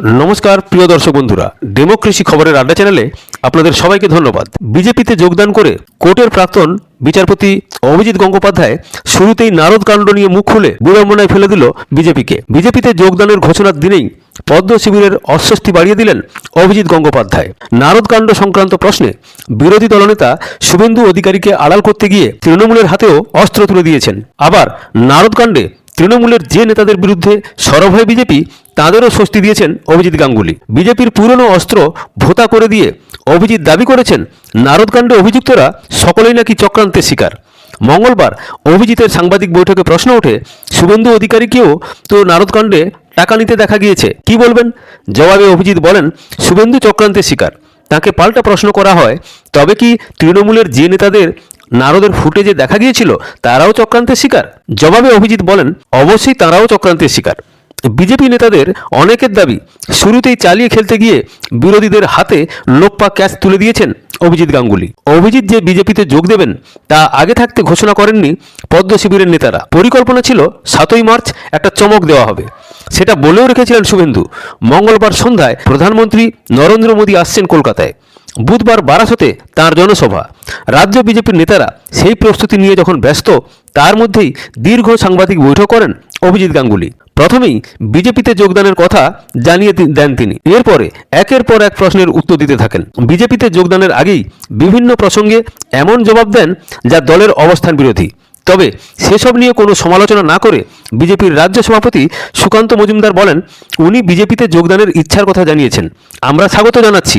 নমস্কার, প্রিয় দর্শক বন্ধুরা। ডেমোক্রেসি খবরের আড্ডা চ্যানেলে আপনাদের সবাইকে ধন্যবাদ। বিজেপিতে যোগদান করে কোর্টের প্রাক্তন বিচারপতি অভিজিৎ গঙ্গোপাধ্যায় শুরুতেই নারদ কাণ্ড নিয়ে মুখ খুলে বিড়ম্বনায় ফেলে দিল বিজেপিকে। বিজেপিতে যোগদানের ঘোষণার দিনেই পদ্ম শিবিরের অস্বস্তি বাড়িয়ে দিলেন অভিজিৎ গঙ্গোপাধ্যায়। নারদ কাণ্ড সংক্রান্ত প্রশ্নে বিরোধী দলনেতা শুভেন্দু অধিকারীকে আড়াল করতে গিয়ে তৃণমূলের হাতেও অস্ত্র তুলে দিয়েছেন। আবার নারদ কাণ্ডে তৃণমূলের যে নেতাদের বিরুদ্ধে সরব হয় বিজেপি, তাঁদেরও স্বস্তি দিয়েছেন অভিজিৎ গাঙ্গুলি। বিজেপির পুরনো অস্ত্র ভোতা করে দিয়ে অভিজিৎ দাবি করেছেন নারদকাণ্ডে অভিযুক্তরা সকলেই নাকি চক্রান্তের শিকার। মঙ্গলবার অভিজিতের সাংবাদিক বৈঠকে প্রশ্ন ওঠে, শুভেন্দু অধিকারীকেও তো নারদকাণ্ডে টাকা নিতে দেখা গিয়েছে। কি বলবেন? জবাবে অভিজিৎ বলেন, শুভেন্দু চক্রান্তের শিকার। তাকে পাল্টা প্রশ্ন করা হয়, তবে কি তৃণমূলের যে নেতাদের নারদের ফুটেজে দেখা গিয়েছিল, তারাও চক্রান্তের শিকার। জবাবে অভিজিৎ বলেন, অবশ্যই তারাও চক্রান্তের শিকার। বিজেপি নেতাদের অনেকের দাবি, শুরুতেই চালিয়ে খেলতে গিয়ে বিরোধীদের হাতে লোকপা ক্যাচ তুলে দিয়েছেন অভিজিৎ গাঙ্গুলি। অভিজিৎ যে বিজেপিতে যোগ দেবেন, তা আগে থাকতে ঘোষণা করেননি পদ্ম শিবিরের নেতারা। পরিকল্পনা ছিল, সাতই মার্চ একটা চমক দেওয়া হবে। সেটা বলেও রেখেছিলেন শুভেন্দু। মঙ্গলবার সন্ধ্যায় প্রধানমন্ত্রী নরেন্দ্র মোদী আসছেন কলকাতায়। বুধবার বারাসতে তাঁর জনসভা। রাজ্য বিজেপির নেতারা সেই প্রস্তুতি নিয়ে যখন ব্যস্ত, তার মধ্যেই দীর্ঘ সাংবাদিক বৈঠক করেন অভিজিৎ গাঙ্গুলি। প্রথমেই বিজেপিতে যোগদানের কথা জানিয়ে দেন তিনি। এরপরে একের পর এক প্রশ্নের উত্তর দিতে থাকেন। বিজেপিতে যোগদানের আগেই বিভিন্ন প্রসঙ্গে এমন জবাব দেন যা দলের অবস্থান বিরোধী। তবে সেসব নিয়ে কোনো সমালোচনা না করে বিজেপির রাজ্য সভাপতি সুকান্ত মজুমদার বলেন, উনি বিজেপিতে যোগদানের ইচ্ছার কথা জানিয়েছেন। আমরা স্বাগত জানাচ্ছি।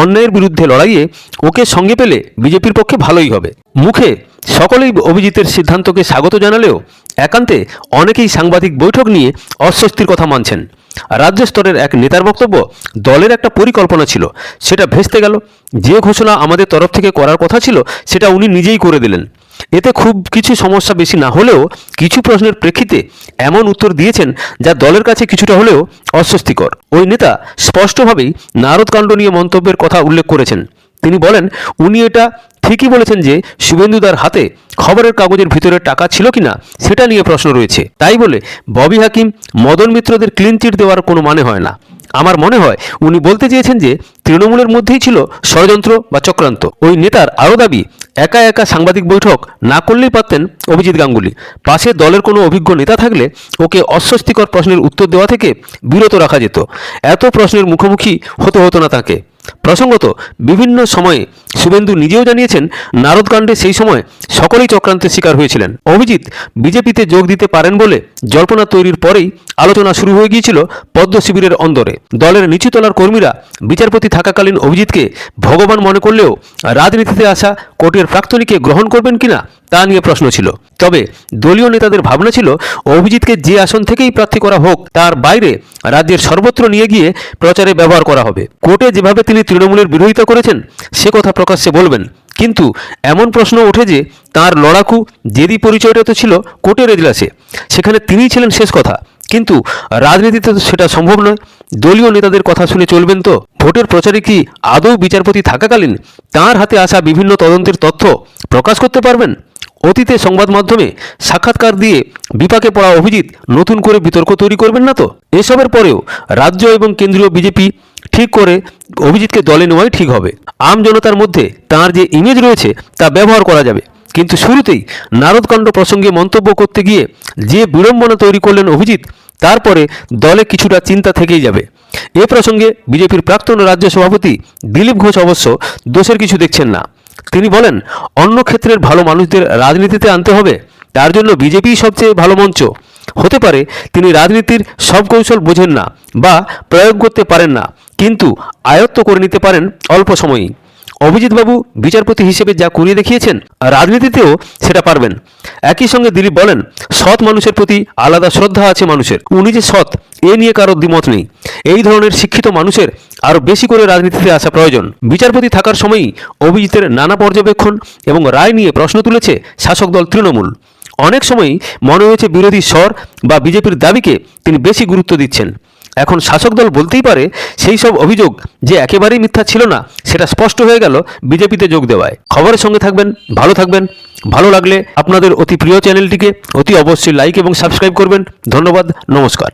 অন্যায়ের বিরুদ্ধে লড়াইয়ে ওকে সঙ্গে পেলে বিজেপির পক্ষে ভালোই হবে। মুখে, সকলেই অভিজিতের সিদ্ধান্তকে স্বাগত জানালেও একান্তে অনেকেই সাংবাদিক বৈঠক নিয়ে অস্বস্তির কথা মানছেন। রাজ্য স্তরের এক নেতার বক্তব্য, দলের একটা পরিকল্পনা ছিল, সেটা ভেস্তে গেল। যে ঘোষণা আমাদের তরফ থেকে করার কথা ছিল, সেটা উনি নিজেই করে দিলেন। এতে খুব কিছু সমস্যা বেশি না হলেও কিছু প্রশ্নের প্রেক্ষিতে এমন উত্তর দিয়েছেন যা দলের কাছে কিছুটা হলেও অস্বস্তিকর। ওই নেতা স্পষ্টভাবেই নারদকাণ্ড নিয়ে মন্তব্যের কথা উল্লেখ করেছেন। তিনি বলেন, উনি এটা ঠিকই বলেছেন যে শুভেন্দুদার হাতে খবরের কাগজের ভিতরে টাকা ছিল কিনা সেটা নিয়ে প্রশ্ন রয়েছে। তাই বলে ববি হাকিম মদন মিত্রদের ক্লিন চিট দেওয়ার কোনো মানে হয় না। আমার মনে হয় উনি বলতে চেয়েছেন যে তৃণমূলের মধ্যেই ছিল ষড়যন্ত্র বা চক্রান্ত। ওই নেতার আরও দাবি, একা একা সাংবাদিক বৈঠক না করলেই পারতেন অভিজিৎ গাঙ্গুলি। পাশে দলের কোনো অভিজ্ঞ নেতা থাকলে ওকে অস্বস্তিকর প্রশ্নের উত্তর দেওয়া থেকে বিরত রাখা যেত। এত প্রশ্নের মুখোমুখি হতে হতো না তাকে। প্রসঙ্গত, বিভিন্ন সময়ে শুভেন্দু নিজেও জানিয়েছেন নারদকাণ্ডে সেই সময় সকলেই চক্রান্তের শিকার হয়েছিলেন। অভিজিৎ বিজেপিতে যোগ দিতে পারেন বলে জল্পনা তৈরির পরেই আলোচনা শুরু হয়ে গিয়েছিল পদ্ম শিবিরের অন্দরে। দলের নিচুতলার কর্মীরা বিচারপতি থাকাকালীন অভিজিৎকে ভগবান মনে করলেও রাজনীতিতে আসা কোর্টের প্রাক্তনীকে গ্রহণ করবেন কিনা তা নিয়ে প্রশ্ন ছিল। তবে দলীয় নেতাদের ভাবনা ছিল, অভিজিৎকে যে আসন থেকেই প্রার্থী করা হোক, তার বাইরে রাজ্যের সর্বত্র নিয়ে গিয়ে প্রচারে ব্যবহার করা হবে। কোর্টে যেভাবে তিনি তৃণমূলের বিরোধিতা করেছেন, সে কথা প্রকাশ্যে বলবেন। কিন্তু এমন প্রশ্ন ওঠে যে, তার লড়াকু জেদি পরিচয়টা তো ছিল কোর্টের এজলাসে। সেখানে তিনিই ছিলেন শেষ কথা। কিন্তু রাজনীতিতে তো সেটা সম্ভব নয়। দলীয় নেতাদের কথা শুনে চলবেন তো? ভোটের প্রচারে কি আদৌ বিচারপতি থাকাকালীন তার হাতে আসা বিভিন্ন তদন্তের তথ্য প্রকাশ করতে পারবেন? অতীতে সংবাদ মাধ্যমে সাক্ষাৎকার দিয়ে বিপাকে পড়া অভিজিৎ নতুন করে বিতর্ক তৈরি করবেন না তো? এসবের পরেও রাজ্য এবং কেন্দ্রীয় বিজেপি ঠিক করে অভিজিৎকে দলে নেওয়াই ঠিক হবে। আম জনতার মধ্যে তার যে ইমেজ রয়েছে, তা ব্যবহার করা যাবে। কিন্তু শুরুতেই নারদকাণ্ড প্রসঙ্গে মন্তব্য করতে গিয়ে যে বিড়ম্বনা তৈরি করলেন অভিজিৎ, তারপরে দলে কিছুটা চিন্তা থেকেই যাবে। এ প্রসঙ্গে বিজেপির প্রাক্তন রাজ্য সভাপতি দিলীপ ঘোষ অবশ্য দোষের কিছু দেখছেন না। তিনি বলেন, অন্য ক্ষেত্রের ভালো মানুষদের রাজনীতিতে আনতে হবে, তার জন্য বিজেপিই সবচেয়ে ভালো মঞ্চ। হতে পারে তিনি রাজনীতির সব কৌশল বোঝেন না বা প্রয়োগ করতে পারেন না কিন্তু আয়ত্ত করে নিতে পারেন অল্প সময়েই। অভিজিৎবাবু বিচারপতি হিসেবে যা করিয়ে দেখিয়েছেন, রাজনীতিতেও সেটা পারবেন। একই সঙ্গে দিলীপ বলেন, সৎ মানুষের প্রতি আলাদা শ্রদ্ধা আছে মানুষের। উনি যে সৎ, এ নিয়ে কারও দ্বিমত নেই। এই ধরনের শিক্ষিত মানুষের আরও বেশি করে রাজনীতিতে আসা প্রয়োজন। বিচারপতি থাকার সময়ই অভিজিতের নানা পর্যবেক্ষণ এবং রায় নিয়ে প্রশ্ন তুলেছে শাসক দল তৃণমূল। অনেক সময়ই মনে হয়েছে বিরোধী স্বর বা বিজেপির দাবিকে তিনি বেশি গুরুত্ব দিচ্ছেন। এখন শাসক দল বলতেই পারে সেই সব অভিযোগ যে একেবারেই মিথ্যা ছিল না, সেটা স্পষ্ট হয়ে গেল বিজেপিতে যোগ দেওয়ায়। খবরের সঙ্গে থাকবেন, ভালো থাকবেন, ভালো লাগলে আপনাদের অতি প্রিয় চ্যানেলটিকে অতি অবশ্যই লাইক এবং সাবস্ক্রাইব করবেন। ধন্যবাদ, নমস্কার।